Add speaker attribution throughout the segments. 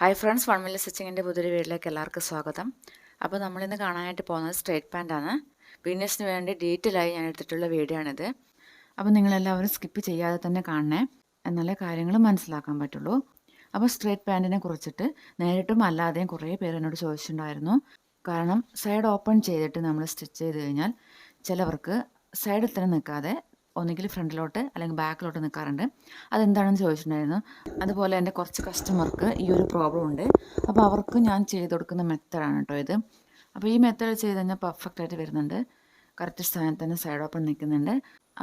Speaker 1: Hi friends one മില്ലി സ്റ്റിച്ചിങ്ങിന്റെ പുതിയൊരു വീട്ടിലേക്ക് എല്ലാവർക്കും സ്വാഗതം. അപ്പോൾ നമ്മളിന്ന് കാണാനായിട്ട് പോകുന്നത് സ്ട്രേറ്റ് പാന്റാണ് ബിഗിനേഴ്സിന് വേണ്ടി ഡീറ്റെയിൽ ആയി ഞാൻ എടുത്തിട്ടുള്ള വീഡിയോ ആണിത്. അപ്പോൾ നിങ്ങളെല്ലാവരും സ്കിപ്പ് ചെയ്യാതെ തന്നെ കാണണേ. എന്നാലേ കാര്യങ്ങൾ മനസ്സിലാക്കാൻ പറ്റുള്ളൂ. അപ്പോൾ സ്ട്രേറ്റ് പാന്റിനെ കുറിച്ചിട്ട് നേരിട്ടും അല്ലാതെയും കുറേ പേര് എന്നോട് ചോദിച്ചിട്ടുണ്ടായിരുന്നു. കാരണം സൈഡ് ഓപ്പൺ ചെയ്തിട്ട് നമ്മൾ സ്റ്റിച്ച് ചെയ്ത് കഴിഞ്ഞാൽ ചിലവർക്ക് സൈഡിൽ തന്നെ നിൽക്കാതെ ഒന്നുകിൽ ഫ്രണ്ടിലോട്ട് അല്ലെങ്കിൽ ബാക്കിലോട്ട് നിൽക്കാറുണ്ട് അതെന്താണെന്ന് ചോദിച്ചിട്ടുണ്ടായിരുന്നു. അതുപോലെ എന്റെ കുറച്ച് കസ്റ്റമർക്ക് ഈ ഒരു പ്രോബ്ലം ഉണ്ട്. അപ്പോൾ അവർക്ക് ഞാൻ ചെയ്ത് കൊടുക്കുന്ന മെത്തേഡാണ് കേട്ടോ ഇത്. അപ്പോൾ ഈ മെത്തേഡ് ചെയ്ത് കഴിഞ്ഞാൽ പെർഫെക്റ്റ് ആയിട്ട് വരുന്നുണ്ട്. കറക്റ്റ് സ്ഥാനത്ത് തന്നെ സൈഡ് ഓപ്പൺ നിൽക്കുന്നുണ്ട്.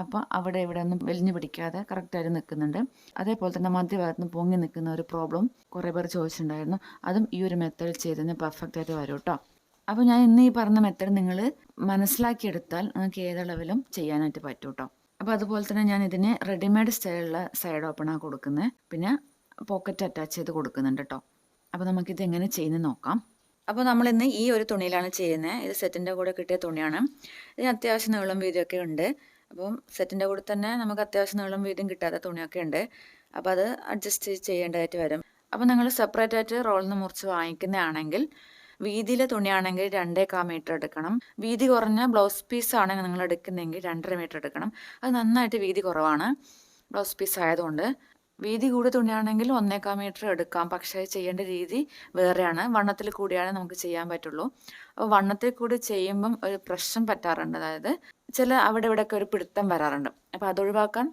Speaker 1: അപ്പോൾ അവിടെ ഇവിടെ ഒന്നും വലിഞ്ഞു പിടിക്കാതെ കറക്റ്റായിട്ട് നിൽക്കുന്നുണ്ട്. അതേപോലെ തന്നെ മധ്യഭാഗത്ത് നിന്ന് പൊങ്ങി നിൽക്കുന്ന ഒരു പ്രോബ്ലം കുറേ പേർ ചോദിച്ചിട്ടുണ്ടായിരുന്നു. അതും ഈ ഒരു മെത്തേഡ് ചെയ്ത് കഴിഞ്ഞാൽ പെർഫെക്റ്റ് ആയിട്ട് വരും കേട്ടോ. അപ്പോൾ ഞാൻ ഇന്ന് ഈ പറഞ്ഞ മെത്തേഡ് നിങ്ങൾ മനസ്സിലാക്കിയെടുത്താൽ നിങ്ങൾക്ക് ഏതളവിലും ചെയ്യാനായിട്ട് പറ്റും കേട്ടോ. അപ്പോൾ അതുപോലെ തന്നെ ഞാൻ ഇതിന് റെഡിമെയ്ഡ് സ്റ്റൈലുള്ള സൈഡ് ഓപ്പണാണ് കൊടുക്കുന്നത് പിന്നെ പോക്കറ്റ് അറ്റാച്ച് ചെയ്ത് കൊടുക്കുന്നുണ്ട് കേട്ടോ അപ്പോൾ നമുക്കിത് എങ്ങനെ ചെയ്യുന്നത് നോക്കാം. അപ്പോൾ നമ്മളിന്ന് ഈ ഒരു തുണിയിലാണ് ചെയ്യുന്നത് ഇത് സെറ്റിന്റെ കൂടെ കിട്ടിയ തുണിയാണ്. ഇതിന് അത്യാവശ്യം നീളം വീതിയൊക്കെ ഉണ്ട്. അപ്പം സെറ്റിന്റെ കൂടെ തന്നെ നമുക്ക് അത്യാവശ്യം നീളം വീതിയും കിട്ടാത്ത തുണിയൊക്കെ ഉണ്ട്. അപ്പോൾ അത് അഡ്ജസ്റ്റ് ചെയ്യേണ്ടതായിട്ട് വരും. അപ്പോൾ നിങ്ങൾ സെപ്പറേറ്റ് ആയിട്ട് റോളിൽ നിന്ന് മുറിച്ച് വാങ്ങിക്കുന്നതാണെങ്കിൽ വീതിയിലെ തുണിയാണെങ്കിൽ രണ്ടേ കാ മീറ്റർ എടുക്കണം. വീതി കുറഞ്ഞ ബ്ലൗസ് പീസ് ആണെങ്കിൽ നിങ്ങൾ എടുക്കുന്നെങ്കിൽ രണ്ടര മീറ്റർ എടുക്കണം. അത് നന്നായിട്ട് വീതി കുറവാണ്. ബ്ലൗസ് പീസ് ആയതുകൊണ്ട്. വീതി കൂടിയ തുണിയാണെങ്കിൽ ഒന്നേക്കാ മീറ്റർ എടുക്കാം. പക്ഷേ ചെയ്യേണ്ട രീതി വേറെയാണ്. വണ്ണത്തിൽ കൂടിയാണ് നമുക്ക് ചെയ്യാൻ പറ്റുള്ളൂ. അപ്പോൾ വണ്ണത്തിൽ കൂടി ചെയ്യുമ്പം ഒരു പ്രശ്നം പറ്റാറുണ്ട്. അതായത് ചില അവിടെ ഇവിടെയൊക്കെ ഒരു പിടുത്തം വരാറുണ്ട്. അപ്പോൾ അതൊഴിവാക്കാൻ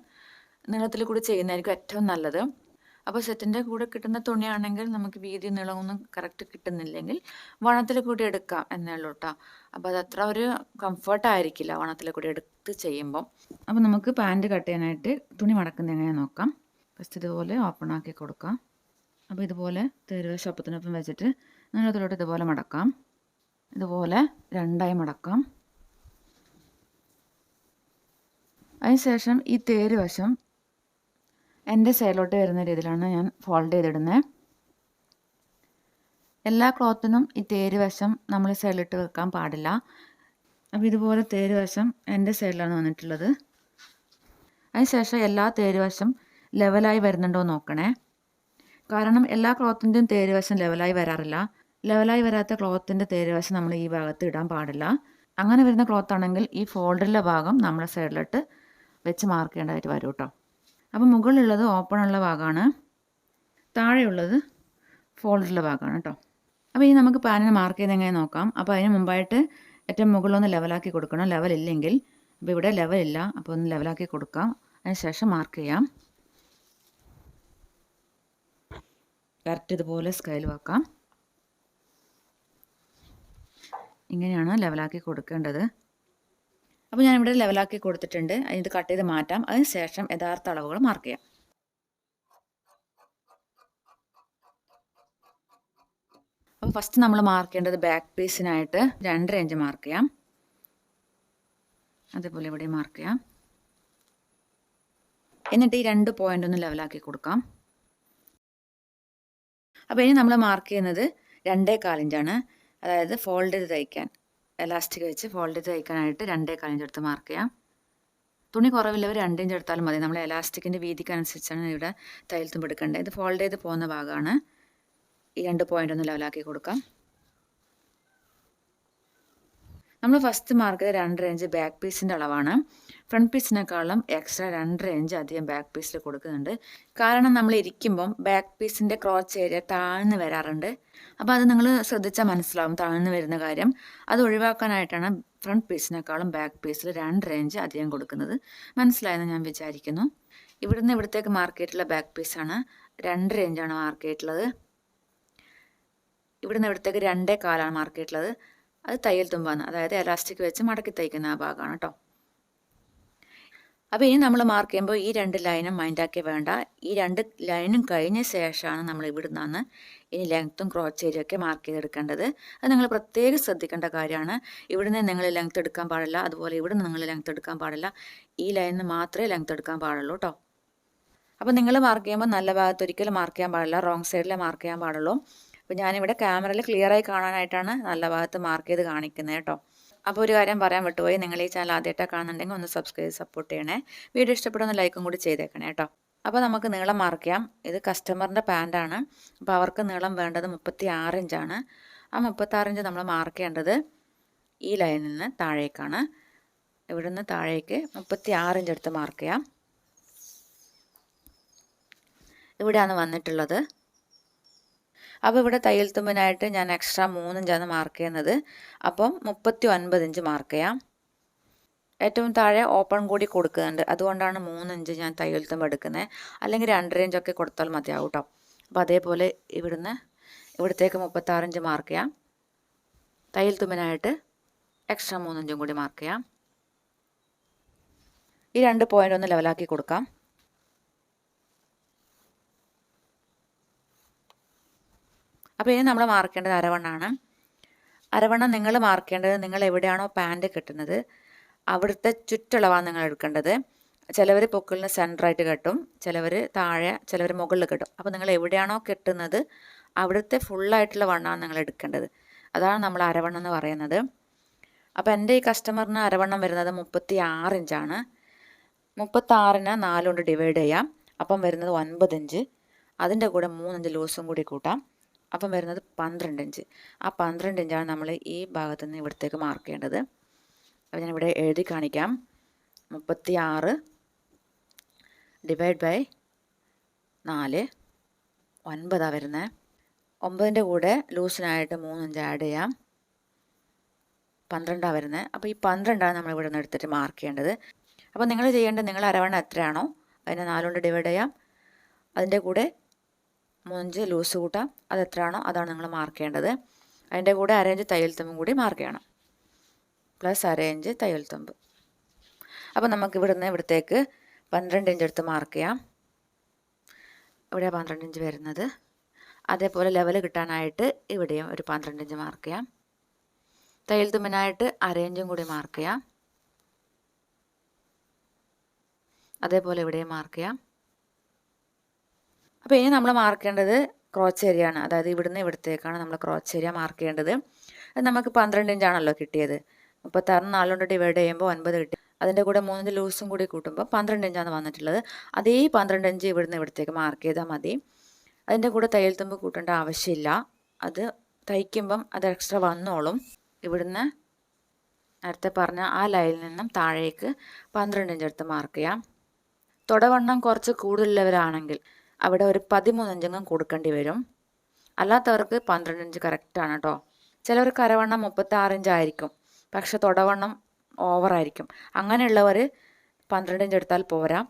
Speaker 1: നീളത്തിൽ കൂടി ചെയ്യുന്നതായിരിക്കും ഏറ്റവും നല്ലത്. അപ്പോൾ സെറ്റിന്റെ കൂടെ കിട്ടുന്ന തുണിയാണെങ്കിൽ നമുക്ക് വീതി നീളമൊന്നും കറക്റ്റ് കിട്ടുന്നില്ലെങ്കിൽ വണത്തിൽ കൂടി എടുക്കാം എന്നേ ഉള്ളൂ കേട്ടോ അപ്പോൾ അത് അത്ര ഒരു കംഫർട്ട് ആയിരിക്കില്ല വണത്തിൽ കൂടി എടുത്ത് ചെയ്യുമ്പോൾ അപ്പോൾ നമുക്ക് പാന്റ് കട്ട് ചെയ്യാനായിട്ട് തുണി മടക്കുന്ന എങ്ങനെ നോക്കാം. ഫസ്റ്റ് ഇതുപോലെ ഓപ്പൺ ആക്കി കൊടുക്കാം. അപ്പോൾ ഇതുപോലെ തെരുവ് ശപ്പത്തിനൊപ്പം വെച്ചിട്ട് നീളത്തിലോട്ട് ഇതുപോലെ മടക്കാം. ഇതുപോലെ രണ്ടായി മടക്കാം. അതിനുശേഷം ഈ തേര് വശം എന്റെ സൈഡിലോട്ട് വരുന്ന രീതിയിലാണ് ഞാൻ ഫോൾഡ് ചെയ്തിടുന്നത്. എല്ലാ ക്ലോത്തിനും ഈ തേര് വശം നമ്മൾ സൈഡിലിട്ട് വെക്കാൻ പാടില്ല. അപ്പോൾ ഇതുപോലെ തേര് വശം എന്റെ സൈഡിലാണ് വന്നിട്ടുള്ളത്. അതിനുശേഷം എല്ലാ തേര് വശം ലെവലായി വരുന്നുണ്ടോ നോക്കണേ. കാരണം എല്ലാ ക്ലോത്തിന്റെയും തേര് വശം ലെവലായി വരാറില്ല. ലെവലായി വരാത്ത ക്ലോത്തിന്റെ തേര് വശം നമ്മൾ ഈ ഭാഗത്ത് ഇടാൻ പാടില്ല. അങ്ങനെ വരുന്ന ക്ലോത്ത് ആണെങ്കിൽ ഈ ഫോൾഡറിലെ ഭാഗം നമ്മുടെ സൈഡിലിട്ട് വെച്ച് മാർക്ക് ചെയ്യേണ്ടതായിട്ട് വരും കേട്ടോ. അപ്പോൾ മുകളിലുള്ളത് ഓപ്പണുള്ള ഭാഗമാണ് താഴെയുള്ളത് ഫോൾഡുള്ള ഭാഗമാണ് കേട്ടോ അപ്പോൾ ഇനി നമുക്ക് പാനിന് മാർക്ക് ചെയ്ത് എങ്ങനെ നോക്കാം? അപ്പോൾ അതിന് മുമ്പായിട്ട് ഏറ്റവും മുകളിലൊന്ന് ലെവലാക്കി കൊടുക്കണം. ലെവലില്ലെങ്കിൽ അപ്പോൾ ഇവിടെ ലെവലില്ല അപ്പോൾ ഒന്ന് ലെവലാക്കി കൊടുക്കാം. അതിന് ശേഷം മാർക്ക് ചെയ്യാം. കറക്റ്റ് ഇതുപോലെ സ്കെയിൽ വെക്കാം ഇങ്ങനെയാണ് ലെവലാക്കി കൊടുക്കേണ്ടത്. അപ്പോൾ ഞാനിവിടെ ലെവലാക്കി കൊടുത്തിട്ടുണ്ട്. ഇത് കട്ട് ചെയ്ത് മാറ്റാം. അതിനുശേഷം യഥാർത്ഥ അളവുകൾ മാർക്ക് ചെയ്യാം. അപ്പോൾ ഫസ്റ്റ് നമ്മൾ മാർക്ക് ചെയ്യേണ്ടത് ബാക്ക് പീസിനായിട്ട് രണ്ടര ഇഞ്ച് മാർക്ക് ചെയ്യാം. അതേപോലെ ഇവിടെ മാർക്ക് ചെയ്യാം. എന്നിട്ട് ഈ രണ്ട് പോയിന്റ് ഒന്ന് ലെവലാക്കി കൊടുക്കാം. അപ്പോൾ ഇനി നമ്മൾ മാർക്ക് ചെയ്യുന്നത് രണ്ടേ കാലിഞ്ചാണ് അതായത് ഫോൾഡ് ചെയ്ത് തയ്ക്കാൻ. എലാസ്റ്റിക് വെച്ച് ഫോൾഡ് ചെയ്ത് തയ്ക്കാനായിട്ട് രണ്ടേ കാലിഞ്ച് എടുത്ത് മാർക്ക് ചെയ്യാം. തുണി കുറവില്ലവർ രണ്ടിഞ്ച് എടുത്താലും മതി. നമ്മൾ എലാസ്റ്റിക്കിന്റെ വീതിക്കനുസരിച്ചാണ് ഇവിടെ തയ്യൽ തുമ്പെടുക്കേണ്ടത് ഇത് ഫോൾഡ് ചെയ്ത് പോകുന്ന ഭാഗമാണ്. ഈ രണ്ട് പോയിന്റ് ഒന്ന് ലെവലാക്കി കൊടുക്കാം. നമ്മൾ ഫസ്റ്റ് മാർക്ക് രണ്ട് ഇഞ്ച് ബാക്ക് പീസിന്റെ അളവാണ്. ഫ്രണ്ട് പീസിനേക്കാളും എക്സ്ട്രാ രണ്ടര ഇഞ്ച് അധികം ബാക്ക് പീസിൽ കൊടുക്കുന്നുണ്ട്. കാരണം നമ്മൾ ഇരിക്കുമ്പം ബാക്ക് പീസിന്റെ ക്രോച്ച് ഏരിയ താഴ്ന്നു വരാറുണ്ട്. അപ്പോൾ അത് നിങ്ങൾ ശ്രദ്ധിച്ചാൽ മനസ്സിലാവും താഴ്ന്നു വരുന്ന കാര്യം. അത് ഒഴിവാക്കാനായിട്ടാണ് ഫ്രണ്ട് പീസിനേക്കാളും ബാക്ക് പീസിൽ രണ്ട് റേഞ്ച് അധികം കൊടുക്കുന്നത്. മനസ്സിലായെന്ന് ഞാൻ വിചാരിക്കുന്നു. ഇവിടുന്ന് ഇവിടത്തേക്ക് മാർക്കറ്റിലെ ബാക്ക് പീസാണ് രണ്ട് റേഞ്ചാണ് മാർക്ക് ചെയ്തിട്ടുള്ളത്. ഇവിടുന്ന് ഇവിടത്തേക്ക് രണ്ടേ കാലാണ് മാർക്ക് ചെയ്തിട്ടുള്ളത്. അത് തയ്യൽ തുമ്പാണ്. അതായത് എലാസ്റ്റിക് വെച്ച് മടക്കി തയ്ക്കുന്ന ആ ഭാഗമാണ് കേട്ടോ അപ്പോൾ ഇനി നമ്മൾ മാർക്ക് ചെയ്യുമ്പോൾ ഈ രണ്ട് ലൈനും മൈൻഡാക്കി വേണ്ട. ഈ രണ്ട് ലൈനും കഴിഞ്ഞ ശേഷമാണ് നമ്മൾ ഇവിടെ നിന്ന് ഇനി ലെങ്ത്തും ക്രോച്ച് ഏരിയൊക്കെ മാർക്ക് ചെയ്തെടുക്കേണ്ടത്. അത് നിങ്ങൾ പ്രത്യേകം ശ്രദ്ധിക്കേണ്ട കാര്യമാണ്. ഇവിടുന്ന് നിങ്ങൾ ലെങ്ത്ത് എടുക്കാൻ പാടില്ല. അതുപോലെ ഇവിടുന്ന് നിങ്ങൾ ലെങ്ത്ത് എടുക്കാൻ പാടില്ല. ഈ ലൈനിൽ മാത്രമേ ലെങ്ത്ത് എടുക്കാൻ പാടുള്ളൂ കേട്ടോ അപ്പോൾ നിങ്ങൾ മാർക്ക് ചെയ്യുമ്പോൾ നല്ല ഭാഗത്ത് ഒരിക്കലും മാർക്ക് ചെയ്യാൻ പാടില്ല. റോങ് സൈഡിലെ മാർക്ക് ചെയ്യാൻ പാടുള്ളൂ. അപ്പോൾ ഞാനിവിടെ ക്യാമറയിൽ ക്ലിയറായി കാണാനായിട്ടാണ് നല്ല ഭാഗത്ത് മാർക്ക് ചെയ്ത് കാണിക്കുന്നത് കേട്ടോ. അപ്പോൾ ഒരു കാര്യം പറയാൻ വിട്ടുപോയി. നിങ്ങൾ ഈ ചാനൽ ആദ്യമായിട്ടാണ് കാണുന്നുണ്ടെങ്കിൽ ഒന്ന് സബ്സ്ക്രൈബ് സപ്പോർട്ട് ചെയ്യണേ. വീഡിയോ ഇഷ്ടപ്പെടുന്ന ലൈക്കും കൂടി ചെയ്തേക്കണേ കേട്ടോ. അപ്പോൾ നമുക്ക് നീളം മാർക്ക് ഇത് കസ്റ്റമറിന്റെ പാന്റാണ് അപ്പോൾ അവർക്ക് നീളം വേണ്ടത് മുപ്പത്തി ആറ് ഇഞ്ചാണ് ആ മുപ്പത്താറ് ഇഞ്ച് നമ്മൾ മാർക്ക് ചെയ്യേണ്ടത് ഈ ലൈനിൽ നിന്ന് താഴേക്കാണ്. ഇവിടെ നിന്ന് താഴേക്ക് മുപ്പത്തി ആറ് ഇഞ്ച് എടുത്ത് മാർക്ക് ചെയ്യാം. ഇവിടെയാണ് വന്നിട്ടുള്ളത്. അപ്പോൾ ഇവിടെ തയ്യൽ തുമ്പിനായിട്ട് ഞാൻ എക്സ്ട്രാ മൂന്നിഞ്ചാണ് മാർക്ക് ചെയ്യുന്നത്. അപ്പം മുപ്പത്തി ഒൻപത് ഇഞ്ച് മാർക്ക് ചെയ്യാം. ഏറ്റവും താഴെ ഓപ്പൺ കൂടി കൊടുക്കുന്നുണ്ട്. അതുകൊണ്ടാണ് മൂന്നിഞ്ച് ഞാൻ തയ്യൽ തുമ്പ് എടുക്കുന്നത് അല്ലെങ്കിൽ രണ്ടര ഇഞ്ചൊക്കെ കൊടുത്താൽ മതിയാവും കേട്ടോ അപ്പോൾ അതേപോലെ ഇവിടുന്ന് ഇവിടത്തേക്ക് മുപ്പത്താറിഞ്ച് മാർക്ക് ചെയ്യാം. തയ്യൽ തുമ്പിനായിട്ട് എക്സ്ട്രാ മൂന്നിഞ്ചും കൂടി മാർക്ക് ചെയ്യാം. ഈ രണ്ട് പോയിന്റ് ഒന്ന് ലെവലാക്കി കൊടുക്കാം. അപ്പോൾ ഇനി നമ്മൾ മാർക്ക് ചെയ്യേണ്ടത് അരവണ്ണാണ്. അരവണ്ണം നിങ്ങൾ മാർക്ക് ചെയ്യേണ്ടത് നിങ്ങൾ എവിടെയാണോ പാന്റ് കെട്ടുന്നത് അവിടുത്തെ ചുറ്റളവാണ് നിങ്ങൾ എടുക്കേണ്ടത്. ചിലവർ പൊക്കിളിന് സെന്ററായിട്ട് കെട്ടും ചിലവർ താഴെ ചിലവർ മുകളിൽ കെട്ടും. അപ്പോൾ നിങ്ങൾ എവിടെയാണോ കെട്ടുന്നത് അവിടുത്തെ ഫുള്ളായിട്ടുള്ള വണ്ണമാണ് നിങ്ങൾ എടുക്കേണ്ടത്. അതാണ് നമ്മൾ അരവണ്ണം എന്ന് പറയുന്നത്. അപ്പോൾ എന്റെ ഈ കസ്റ്റമറിന് അരവണ്ണം വരുന്നത് മുപ്പത്തി ആറ് ഇഞ്ചാണ് മുപ്പത്താറിന് നാലുകൊണ്ട് ഡിവൈഡ് ചെയ്യാം. അപ്പം വരുന്നത് ഒൻപത് ഇഞ്ച് അതിന്റെ കൂടെ മൂന്നിഞ്ച് ലൂസും കൂടി കൂട്ടാം. അപ്പം വരുന്നത് പന്ത്രണ്ട് ഇഞ്ച്. ആ പന്ത്രണ്ട് ഇഞ്ചാണ് നമ്മൾ ഈ ഭാഗത്ത് നിന്ന് ഇവിടത്തേക്ക് മാർക്ക് ചെയ്യേണ്ടത്. അപ്പോൾ ഞാനിവിടെ എഴുതി കാണിക്കാം. മുപ്പത്തി ആറ് ഡിവൈഡ് ബൈ നാല്. ഒൻപതാണ് വരുന്നത് ഒമ്പതിന്റെ കൂടെ ലൂസിനായിട്ട് മൂന്നിഞ്ച് ആഡ് ചെയ്യാം. പന്ത്രണ്ടാണ് വരുന്നത് അപ്പോൾ ഈ പന്ത്രണ്ടാണ് നമ്മൾ ഇവിടെ നിന്ന് എടുത്തിട്ട് മാർക്ക് ചെയ്യേണ്ടത്. അപ്പോൾ നിങ്ങൾ ചെയ്യേണ്ടത് നിങ്ങൾ അരവണ്ണം എത്രയാണോ അതിനെ നാലുകൊണ്ട് ഡിവൈഡ് ചെയ്യാം. അതിന്റെ കൂടെ മൂഞ്ച് ലൂസ് കൂട്ടാം അത് എത്രയാണോ അതാണ് നിങ്ങൾ മാർക്ക് ചെയ്യേണ്ടത്. അതിന്റെ കൂടെ അരയിഞ്ച് തയ്യൽത്തമ്പും കൂടി മാർക്ക് ചെയ്യണം. പ്ലസ് അരയിഞ്ച് തയ്യൽത്തുമ്പ് അപ്പോൾ നമുക്ക് ഇവിടുന്ന് ഇവിടത്തേക്ക് പന്ത്രണ്ട് ഇഞ്ച് എടുത്ത് മാർക്ക് ചെയ്യാം. ഇവിടെ പന്ത്രണ്ട് ഇഞ്ച് വരുന്നത്. അതേപോലെ ലെവൽ കിട്ടാനായിട്ട് ഇവിടെയും ഒരു പന്ത്രണ്ട് ഇഞ്ച് മാർക്ക് ചെയ്യാം. തയ്യൽ തുമ്പിനായിട്ട് കൂടി മാർക്ക് ചെയ്യാം. അതേപോലെ ഇവിടെയും മാർക്ക് ചെയ്യാം. അപ്പോൾ ഇനി നമ്മൾ മാർക്ക് ചെയ്യേണ്ടത് ക്രോച്ച് ഏരിയ ആണ് അതായത് ഇവിടുന്ന് ഇവിടത്തേക്കാണ് നമ്മൾ ക്രോച്ച് ഏരിയ മാർക്ക് ചെയ്യേണ്ടത്. അത് നമുക്ക് പന്ത്രണ്ട് ഇഞ്ചാണല്ലോ കിട്ടിയത്. അപ്പോൾ മുപ്പത്താറ് നാലുകൊണ്ട് ഡിവൈഡ് ചെയ്യുമ്പോൾ ഒൻപത് കിട്ടി. അതിന്റെ കൂടെ മൂന്നിന്റെ ലൂസും കൂടി കൂട്ടുമ്പോൾ പന്ത്രണ്ട് ഇഞ്ചാണ് വന്നിട്ടുള്ളത്. അതേ പന്ത്രണ്ട് ഇഞ്ച് ഇവിടുന്ന് ഇവിടത്തേക്ക് മാർക്ക് ചെയ്താൽ മതി. അതിന്റെ കൂടെ തയ്യൽ തുമ്പ് കൂട്ടേണ്ട ആവശ്യമില്ല. അത് തയ്ക്കുമ്പം അത് എക്സ്ട്രാ വന്നോളും. ഇവിടുന്ന് നേരത്തെ പറഞ്ഞ ആ ലൈനിൽ നിന്നും താഴേക്ക് പന്ത്രണ്ട് ഇഞ്ച് എടുത്ത് മാർക്ക് ചെയ്യാം. തുടവണ്ണം കുറച്ച് കൂടുതലുള്ളവരാണെങ്കിൽ അവിടെ ഒരു പതിമൂന്നഞ്ചെങ്കിലും കൊടുക്കേണ്ടി വരും. അല്ലാത്തവർക്ക് പന്ത്രണ്ട് ഇഞ്ച് കറക്റ്റാണ് കേട്ടോ ചിലവർക്ക് അരവണ്ണം മുപ്പത്താറ് ഇഞ്ച് ആയിരിക്കും. പക്ഷെ തുടവണ്ണം ഓവറായിരിക്കും അങ്ങനെയുള്ളവർ പന്ത്രണ്ട് ഇഞ്ച് എടുത്താൽ പോരാ.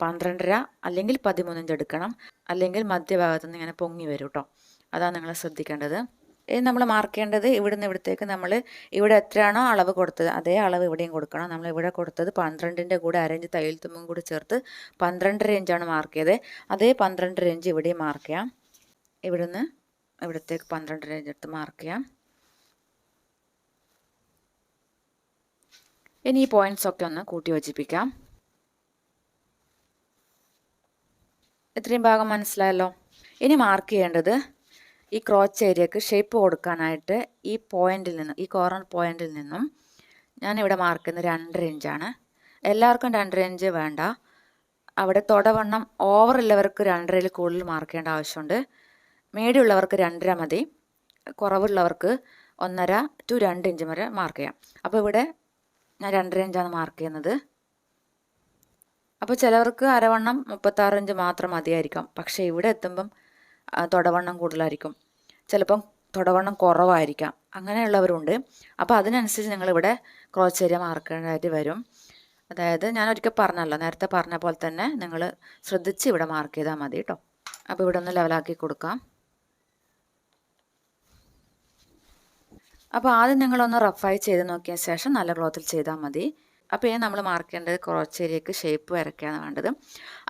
Speaker 1: പന്ത്രണ്ടര അല്ലെങ്കിൽ പതിമൂന്ന് ഇഞ്ച് എടുക്കണം. അല്ലെങ്കിൽ മധ്യഭാഗത്ത് നിന്ന് ഇങ്ങനെ പൊങ്ങി വരും കേട്ടോ അതാണ് നിങ്ങൾ ശ്രദ്ധിക്കേണ്ടത്. ഇനി നമ്മൾ മാർക്ക് ചെയ്യേണ്ടത് ഇവിടുന്ന് ഇവിടത്തേക്ക് നമ്മൾ ഇവിടെ എത്രയാണോ അളവ് കൊടുത്തത് അതേ അളവ് ഇവിടെയും കൊടുക്കണം. നമ്മൾ ഇവിടെ കൊടുത്തത് പന്ത്രണ്ടിന്റെ കൂടെ അരഞ്ച് തയ്യൽ തുമ്പും കൂടി ചേർത്ത് പന്ത്രണ്ടര ഇഞ്ചാണ് മാർക്ക് ചെയ്തത് അതേ പന്ത്രണ്ടര ഇഞ്ച് ഇവിടെയും മാർക്ക് ചെയ്യാം. ഇവിടുന്ന് ഇവിടത്തേക്ക് പന്ത്രണ്ടര ഇഞ്ച് എടുത്ത് മാർക്ക് ചെയ്യാം. ഇനി ഈ പോയിന്റ്സ് ഒക്കെ ഒന്ന് കൂട്ടി യോജിപ്പിക്കാം. ഇത്രയും ഭാഗം മനസ്സിലായല്ലോ? ഇനി മാർക്ക് ചെയ്യേണ്ടത് ഈ ക്രോച്ച് ഏരിയക്ക് ഷേപ്പ് കൊടുക്കാനായിട്ട് ഈ പോയിന്റിൽ നിന്നും ഈ കോർണർ പോയിന്റിൽ നിന്നും ഞാനിവിടെ മാർക്ക് ചെയ്യുന്നത് രണ്ടര ഇഞ്ചാണ് എല്ലാവർക്കും രണ്ടര ഇഞ്ച് വേണ്ട. അവിടെ തുടവണ്ണം ഓവർ ഉള്ളവർക്ക് രണ്ടരയിൽ കൂടുതൽ മാർക്ക് ചെയ്യേണ്ട ആവശ്യമുണ്ട്. മീഡിയമുള്ളവർക്ക് രണ്ടര മതി. കുറവുള്ളവർക്ക് ഒന്നര ടു രണ്ട് ഇഞ്ച് വരെ മാർക്ക് ചെയ്യാം. അപ്പോൾ ഇവിടെ ഞാൻ രണ്ടര ഇഞ്ചാണ് മാർക്ക് ചെയ്യുന്നത്. അപ്പോൾ ചിലവർക്ക് അരവണ്ണം മുപ്പത്താറ് ഇഞ്ച് മാത്രം മതിയായിരിക്കാം. പക്ഷേ ഇവിടെ എത്തുമ്പം തൊടവണ്ണം കൂടുതലായിരിക്കും. ചിലപ്പം തുടവണ്ണം കുറവായിരിക്കാം. അങ്ങനെയുള്ളവരുണ്ട്. അപ്പോൾ അതിനനുസരിച്ച് നിങ്ങളിവിടെ ക്രോസ് ഏരിയ മാർക്കേണ്ടതായിട്ട് വരും. അതായത് ഞാൻ ഒരിക്കൽ പറഞ്ഞല്ലോ നേരത്തെ പറഞ്ഞ പോലെ തന്നെ നിങ്ങൾ ശ്രദ്ധിച്ച് ഇവിടെ മാർക്ക് ചെയ്താൽ മതി കേട്ടോ അപ്പോൾ ഇവിടെ ഒന്ന് ലെവലാക്കി കൊടുക്കാം. അപ്പോൾ ആദ്യം നിങ്ങളൊന്ന് റഫായി ചെയ്ത് നോക്കിയ ശേഷം നല്ല ക്ലോത്തിൽ ചെയ്താൽ മതി. അപ്പോൾ ഇനി നമ്മൾ മാർക്ക് ചെയ്യേണ്ടത് ക്രോച്ച് ഏരിയക്ക് ഷേപ്പ് വരയ്ക്കുകയാണ് വേണ്ടത്.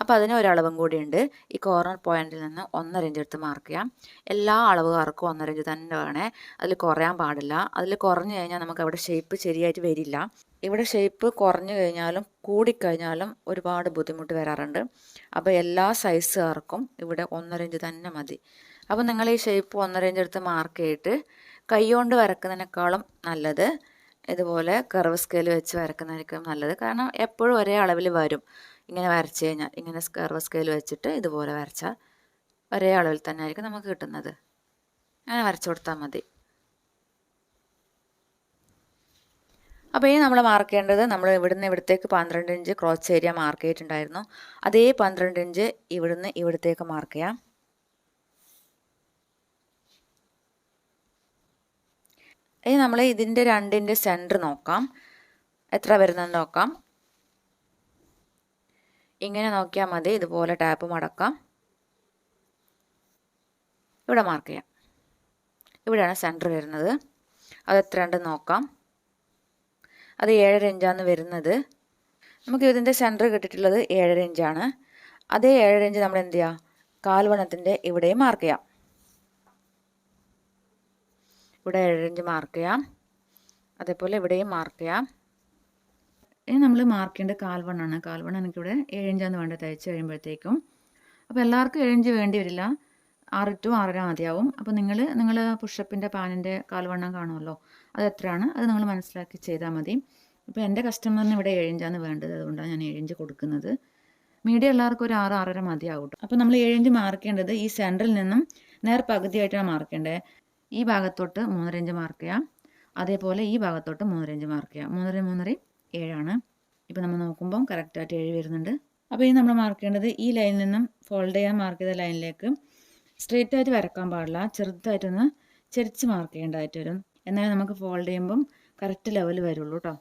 Speaker 1: അപ്പോൾ അതിന് ഒരളവും കൂടിയുണ്ട്. ഈ കോർണർ പോയിന്റിൽ നിന്ന് ഒന്നര ഇഞ്ച് എടുത്ത് മാർക്ക് ചെയ്യാം. എല്ലാ അളവുകാർക്കും ഒന്നര ഇഞ്ച് തന്നെ വേണേ. അതിൽ കുറയാൻ പാടില്ല. അതിൽ കുറഞ്ഞു കഴിഞ്ഞാൽ നമുക്ക് അവിടെ ഷേപ്പ് ശരിയായിട്ട് വരില്ല. ഇവിടെ ഷേപ്പ് കുറഞ്ഞു കഴിഞ്ഞാലും കൂടിക്കഴിഞ്ഞാലും ഒരുപാട് ബുദ്ധിമുട്ട് വരാറുണ്ട്. അപ്പോൾ എല്ലാ സൈസുകാർക്കും ഇവിടെ ഒന്നര ഇഞ്ച് തന്നെ മതി. അപ്പോൾ നിങ്ങൾ ഈ ഷേപ്പ് ഒന്നര ഇഞ്ച് എടുത്ത് മാർക്ക് ചെയ്തിട്ട് കൈകൊണ്ട് വരക്കുന്നതിനേക്കാളും നല്ലത് ഇതുപോലെ കർവ് സ്കെയിൽ വെച്ച് വരക്കുന്നതായിരിക്കും നല്ലത്. കാരണം എപ്പോഴും ഒരേ അളവിൽ വരും. ഇങ്ങനെ വരച്ച് കഴിഞ്ഞാൽ ഇങ്ങനെ കർവ് സ്കെയിൽ വെച്ചിട്ട് ഇതുപോലെ വരച്ചാൽ ഒരേ അളവിൽ തന്നെ ആയിരിക്കും നമുക്ക് കിട്ടുന്നത്. അങ്ങനെ വരച്ചു കൊടുത്താൽ മതി. അപ്പോൾ ഇനി നമ്മൾ മാർക്ക് ചെയ്യേണ്ടത് നമ്മൾ ഇവിടുന്ന് ഇവിടത്തേക്ക് പന്ത്രണ്ട് ഇഞ്ച് ക്രോച്ച് ഏരിയ മാർക്ക് ചെയ്തിട്ടുണ്ടായിരുന്നു. അതേ പന്ത്രണ്ട് ഇഞ്ച് ഇവിടുന്ന് ഇവിടത്തേക്ക് മാർക്ക് ചെയ്യാം. ഇനി നമ്മൾ ഇതിന്റെ രണ്ടിന്റെ സെന്റർ നോക്കാം. എത്ര വരുന്നതെന്ന് നോക്കാം. ഇങ്ങനെ നോക്കിയാൽ മതി. ഇതുപോലെ ടാപ്പ് മടക്കാം. ഇവിടെ മാർക്ക് ചെയ്യാം. ഇവിടെയാണ് സെന്റർ വരുന്നത്. അത് എത്ര ഉണ്ട് നോക്കാം. അത് ഏഴര ഇഞ്ചാണ് വരുന്നത്. നമുക്ക് ഇതിന്റെ സെന്റർ കിട്ടിയിട്ടുള്ളത് ഏഴര ഇഞ്ചാണ്. അതേ ഏഴര ഇഞ്ച് നമ്മൾ എന്ത് ചെയ്യുക കാൽവണത്തിന്റെ ഇവിടെയും മാർക്ക് ചെയ്യാം. ഇവിടെ ഏഴഞ്ച് മാർക്ക് ചെയ്യാം. അതേപോലെ ഇവിടെയും മാർക്ക് ചെയ്യാം. ഇനി നമ്മൾ മാർക്ക് ചെയ്യേണ്ടത് കാൽവണ്ണാണ് കാൽവണ്ണം എനിക്കിവിടെ ഏഴഞ്ചാന്ന് വേണ്ട തയ്ച്ച് കഴിയുമ്പോഴത്തേക്കും. അപ്പോൾ എല്ലാവർക്കും ഏഴഞ്ച് വേണ്ടി വരില്ല. ആറ് ടു ആറര മതിയാവും അപ്പോൾ നിങ്ങൾ നിങ്ങൾ പുഷപ്പിന്റെ പാനിന്റെ കാൽവണ്ണം കാണുമല്ലോ. അത് എത്രയാണ്? അത് നിങ്ങൾ മനസ്സിലാക്കി ചെയ്താൽ മതി. ഇപ്പോൾ എന്റെ കസ്റ്റമറിന് ഇവിടെ ഏഴിഞ്ചാണ് വേണ്ടത്. അതുകൊണ്ടാണ് ഞാൻ ഏഴിഞ്ച് കൊടുക്കുന്നത്. മീഡിയം എല്ലാവർക്കും ഒരു ആറ് ആറര മതിയാവും അപ്പോൾ നമ്മൾ ഏഴിഞ്ച് മാർക്ക് ചെയ്യേണ്ടത് ഈ സെന്ററിൽ നിന്നും നേർ പകുതിയായിട്ടാണ് മാർക്ക് ചെയ്യേണ്ടത് ഈ ഭാഗത്തോട്ട് മൂന്നരഞ്ച് മാർക്ക് ചെയ്യാം. അതേപോലെ ഈ ഭാഗത്തോട്ട് മൂന്നരഞ്ച് മാർക്ക് ചെയ്യാം. മൂന്നര മൂന്നര ഏഴാണ്. ഇപ്പോൾ നമ്മൾ നോക്കുമ്പം കറക്റ്റായിട്ട് ഏഴ് വരുന്നുണ്ട്. അപ്പോൾ ഇനി നമ്മൾ മാർക്ക് ചെയ്യേണ്ടത് ഈ ലൈനിൽ നിന്നും ഫോൾഡ് ചെയ്യാൻ മാർക്ക് ചെയ്ത ലൈനിലേക്ക് സ്ട്രെയിറ്റ് ആയിട്ട് വരക്കാൻ പാടില്ല. ചെറുതായിട്ടൊന്ന് ചെരിച്ച് മാർക്ക് ചെയ്യേണ്ടതായിട്ട് വരും. എന്നാലേ നമുക്ക് ഫോൾഡ് ചെയ്യുമ്പം കറക്റ്റ് ലെവൽ വരുള്ളൂ കേട്ടോ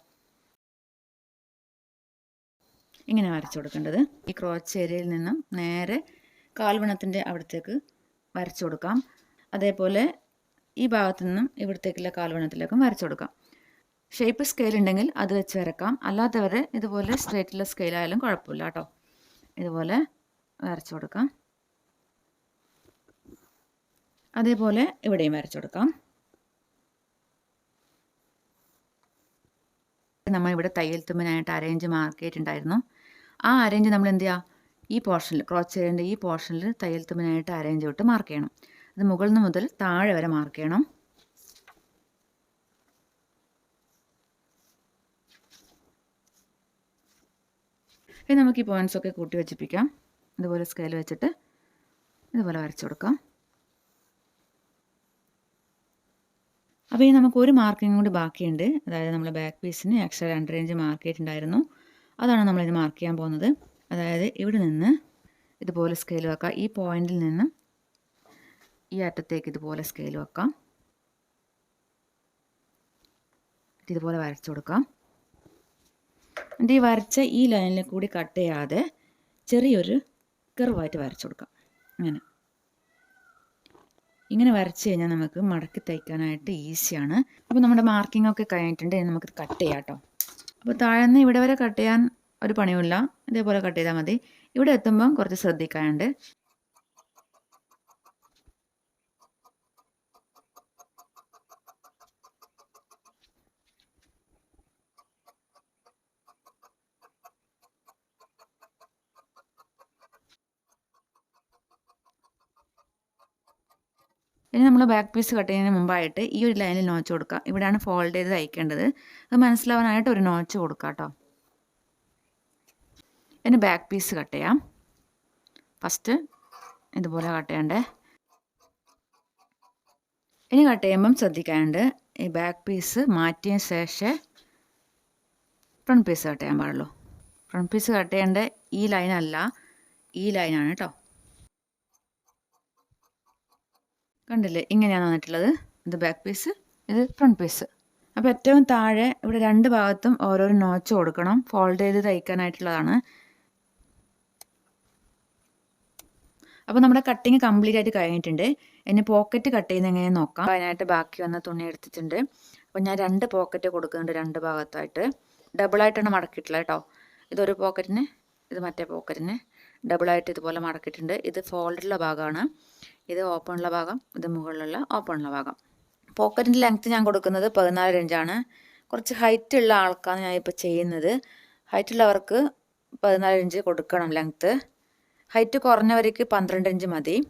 Speaker 1: ഇങ്ങനെ വരച്ചു കൊടുക്കേണ്ടത്. ഈ ക്രോച്ച് ഏരിയയിൽ നിന്നും നേരെ കാൽവണത്തിന്റെ അവിടത്തേക്ക് വരച്ചു കൊടുക്കാം. അതേപോലെ ഈ ഭാഗത്തു നിന്നും ഇവിടത്തേക്കുള്ള കാൽവണത്തിലേക്കും വരച്ചു കൊടുക്കാം. ഷേപ്പ് സ്കെയിൽ ഉണ്ടെങ്കിൽ അത് വെച്ച് വരക്കാം. അല്ലാത്തവരെ ഇതുപോലെ സ്ട്രേറ്റുള്ള സ്കെയിലായാലും കുഴപ്പമില്ല കേട്ടോ. ഇതുപോലെ വരച്ചു കൊടുക്കാം. അതേപോലെ ഇവിടെയും വരച്ചു കൊടുക്കാം. നമ്മൾ ഇവിടെ തയ്യൽ തുമ്പിനായിട്ട് അരേഞ്ച് മാർക്ക് ആ അരേഞ്ച് നമ്മൾ എന്ത് ചെയ്യുക? ഈ പോർഷനിൽ ക്രോച്ച് ചെയ്യേണ്ട ഈ പോർഷനിൽ തയ്യൽ തുമ്പിനായിട്ട് അരേഞ്ച് വിട്ട് മാർക്ക് ചെയ്യണം. അത് മുകളിൽ നിന്ന് മുതൽ താഴെ വരെ മാർക്ക് ചെയ്യണം. ഇനി നമുക്ക് ഈ പോയിൻസൊക്കെ കൂട്ടി വെച്ചിപ്പിക്കാം. ഇതുപോലെ സ്കെയിൽ വെച്ചിട്ട് ഇതുപോലെ വരച്ചു കൊടുക്കാം. അപ്പോൾ ഇനി നമുക്ക് ഒരു മാർക്കിംഗ് കൂടി ബാക്കിയുണ്ട്. അതായത് നമ്മൾ ബാക്ക് പീസിന് എക്സ്ട്രാ രണ്ട് റേഞ്ച് മാർക്ക് ചെയ്തിട്ടുണ്ടായിരുന്നു. അതാണ് നമ്മളിത് മാർക്ക് ചെയ്യാൻ പോകുന്നത്. അതായത് ഇവിടെ നിന്ന് ഇതുപോലെ സ്കെയിൽ വെക്കാം ഈ പോയിന്റിൽ നിന്ന് ഈ അറ്റത്തേക്ക് ഇതുപോലെ സ്കെയിൽ വെക്കാം. ഇതുപോലെ വരച്ചു കൊടുക്കാം. എന്നിട്ട് ഈ വരച്ച ഈ ലൈനിൽ കൂടി കട്ട് ചെയ്യാതെ ചെറിയൊരു കർവായിട്ട് വരച്ചു കൊടുക്കാം. അങ്ങനെ. ഇങ്ങനെ വരച്ച് കഴിഞ്ഞാൽ നമുക്ക് മടക്കി തയ്ക്കാനായിട്ട് ഈസിയാണ് അപ്പോൾ നമ്മുടെ മാർക്കിംഗ് ഒക്കെ കഴിഞ്ഞിട്ടുണ്ട്. നമുക്ക് കട്ട് ചെയ്യാം കേട്ടോ അപ്പോൾ താഴ്ന്ന് ഇവിടെ വരെ കട്ട് ചെയ്യാൻ ഒരു പണിയുമില്ല. ഇതേപോലെ കട്ട് ചെയ്താൽ മതി. ഇവിടെ എത്തുമ്പം കുറച്ച് ശ്രദ്ധിക്കാനുണ്ട്. ഇനി നമ്മൾ ബാക്ക് പീസ് കട്ട് ചെയ്യുന്നതിന് മുമ്പായിട്ട് ഈ ഒരു ലൈനിൽ നോച്ച് കൊടുക്കുക ഇവിടെയാണ് ഫോൾഡ് ചെയ്ത് തയ്ക്കേണ്ടത് അത് മനസ്സിലാവാനായിട്ട് ഒരു നോച്ച് കൊടുക്കുക കേട്ടോ ഇനി ബാക്ക് പീസ് കട്ട് ചെയ്യാം. ഫസ്റ്റ് ഇതുപോലെ കട്ട് ചെയ്യണ്ടേ. ഇനി കട്ട് ചെയ്യുമ്പം ശ്രദ്ധിക്കാനുണ്ട് ഈ ബാക്ക് പീസ് മാറ്റിയ ശേഷം ഫ്രണ്ട് പീസ് കട്ട് ചെയ്യാൻ പാടുള്ളൂ. ഫ്രണ്ട് പീസ് കട്ട് ചെയ്യേണ്ട ഈ ലൈനല്ല ഈ ലൈനാണ് കേട്ടോ കണ്ടില്ലേ? ഇങ്ങനെയാണ് വന്നിട്ടുള്ളത്. ഇത് ബാക്ക് പീസ് ഇത് ഫ്രണ്ട് പീസ് അപ്പോൾ ഏറ്റവും താഴെ ഇവിടെ രണ്ട് ഭാഗത്തും ഓരോരോ നോച്ച് കൊടുക്കണം. ഫോൾഡ് ചെയ്ത് തയ്ക്കാനായിട്ടുള്ളതാണ്. അപ്പോൾ നമ്മുടെ കട്ടിങ് കംപ്ലീറ്റ് ആയിട്ട് കഴിഞ്ഞിട്ടുണ്ട്. ഇനി പോക്കറ്റ് കട്ട് ചെയ്യുന്ന എങ്ങനെ നോക്കാം. അതിനായിട്ട് ബാക്കി വന്ന തുണി എടുത്തിട്ടുണ്ട്. അപ്പോൾ ഞാൻ രണ്ട് പോക്കറ്റ് കൊടുക്കുന്നുണ്ട് രണ്ട് ഭാഗത്തായിട്ട്. ഡബിളായിട്ടാണ് മടക്കിയിട്ടുള്ളത് കേട്ടോ. ഇതൊരു പോക്കറ്റിന് ഇത് മറ്റേ പോക്കറ്റിന് ഡബിളായിട്ട് ഇതുപോലെ മടക്കിയിട്ടുണ്ട്. ഇത് ഫോൾഡുള്ള ഭാഗമാണ്. ഇത് ഓപ്പണുള്ള ഭാഗം ഇത് മുകളിലുള്ള ഓപ്പണുള്ള ഭാഗം. പോക്കറ്റിന്റെ ലെങ്ത്ത് ഞാൻ കൊടുക്കുന്നത് പതിനാല് ഇഞ്ചാണ്. കുറച്ച് ഹൈറ്റ് ഉള്ള ആൾക്കാണ് ഞാൻ ഇപ്പോൾ ചെയ്യുന്നത്. ഹൈറ്റ് ഉള്ളവർക്ക് പതിനാല് ഇഞ്ച് കൊടുക്കണം ലെങ്ത്ത് ഹൈറ്റ് കുറഞ്ഞവർക്ക് പന്ത്രണ്ട് ഇഞ്ച് മതി.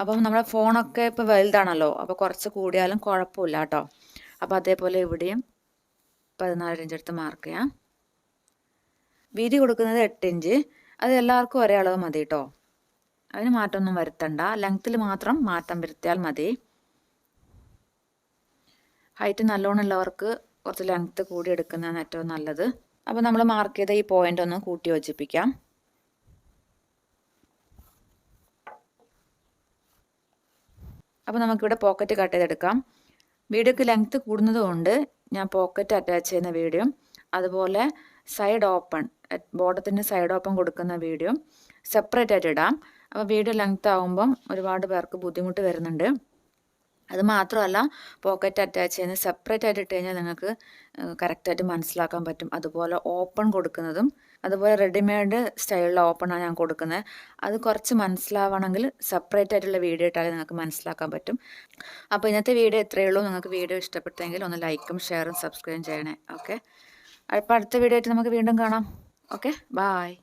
Speaker 1: അപ്പം നമ്മുടെ ഫോണൊക്കെ ഇപ്പോൾ വലുതാണല്ലോ അപ്പോൾ കുറച്ച് കൂടിയാലും കുഴപ്പമില്ല കേട്ടോ. അപ്പോൾ അതേപോലെ ഇവിടെയും പതിനാല് ഇഞ്ച് എടുത്ത് മാർക്ക് ചെയ്യാം. വീതി കൊടുക്കുന്നത് എട്ട് ഇഞ്ച്. അത് എല്ലാവർക്കും ഒരേ അളവ് മതി കേട്ടോ. അതിന് മാറ്റമൊന്നും വരുത്തണ്ട. ലെങ്ത്തിൽ മാത്രം മാറ്റം വരുത്തിയാൽ മതി. ഹൈറ്റ് നല്ലോണം ഉള്ളവർക്ക് കുറച്ച് ലെങ്ത്ത് കൂടി എടുക്കുന്നതാണ് ഏറ്റവും നല്ലത്. അപ്പോൾ നമ്മൾ മാർക്ക് ചെയ്ത ഈ പോയിന്റ് ഒന്ന് കൂട്ടി യോജിപ്പിക്കാം. അപ്പോൾ നമുക്കിവിടെ പോക്കറ്റ് കട്ട് ചെയ്തെടുക്കാം. വീഡിയോക്ക് ലെങ്ത്ത് കൂടുന്നതുകൊണ്ട് ഞാൻ പോക്കറ്റ് അറ്റാച്ച് ചെയ്യുന്ന വീഡിയോ അതുപോലെ സൈഡ് ഓപ്പൺ ബോർഡത്തിന്റെ സൈഡ് ഓപ്പൺ കൊടുക്കുന്ന വീഡിയോ സെപ്പറേറ്റ് ആയിട്ട് ഇടാം. അപ്പോൾ വീഡിയോ ലെങ്ത് ആകുമ്പം ഒരുപാട് പേർക്ക് ബുദ്ധിമുട്ട് വരുന്നുണ്ട്. അത് മാത്രമല്ല പോക്കറ്റ് അറ്റാച്ച് ചെയ്യുന്ന സെപ്പറേറ്റ് ആയിട്ട് ഇട്ട് കഴിഞ്ഞാൽ നിങ്ങൾക്ക് കറക്റ്റായിട്ട് മനസ്സിലാക്കാൻ പറ്റും. അതുപോലെ ഓപ്പൺ കൊടുക്കുന്നതും അതുപോലെ റെഡിമെയ്ഡ് സ്റ്റൈലിലുള്ള ഓപ്പണാണ് ഞാൻ കൊടുക്കുന്നത്. അത് കുറച്ച് മനസ്സിലാവണമെങ്കിൽ സെപ്പറേറ്റ് ആയിട്ടുള്ള വീഡിയോ ഇട്ടാലേ നിങ്ങൾക്ക് മനസ്സിലാക്കാൻ പറ്റും. അപ്പോൾ ഇന്നത്തെ വീഡിയോ ഇത്രയേ ഉള്ളൂ. നിങ്ങൾക്ക് വീഡിയോ ഇഷ്ടപ്പെട്ടെങ്കിൽ ഒന്ന് ലൈക്കും ഷെയറും സബ്സ്ക്രൈബും ചെയ്യണേ. ഓക്കെ അപ്പോൾ അടുത്ത വീഡിയോ ആയിട്ട് നമുക്ക് വീണ്ടും കാണാം. Okay bye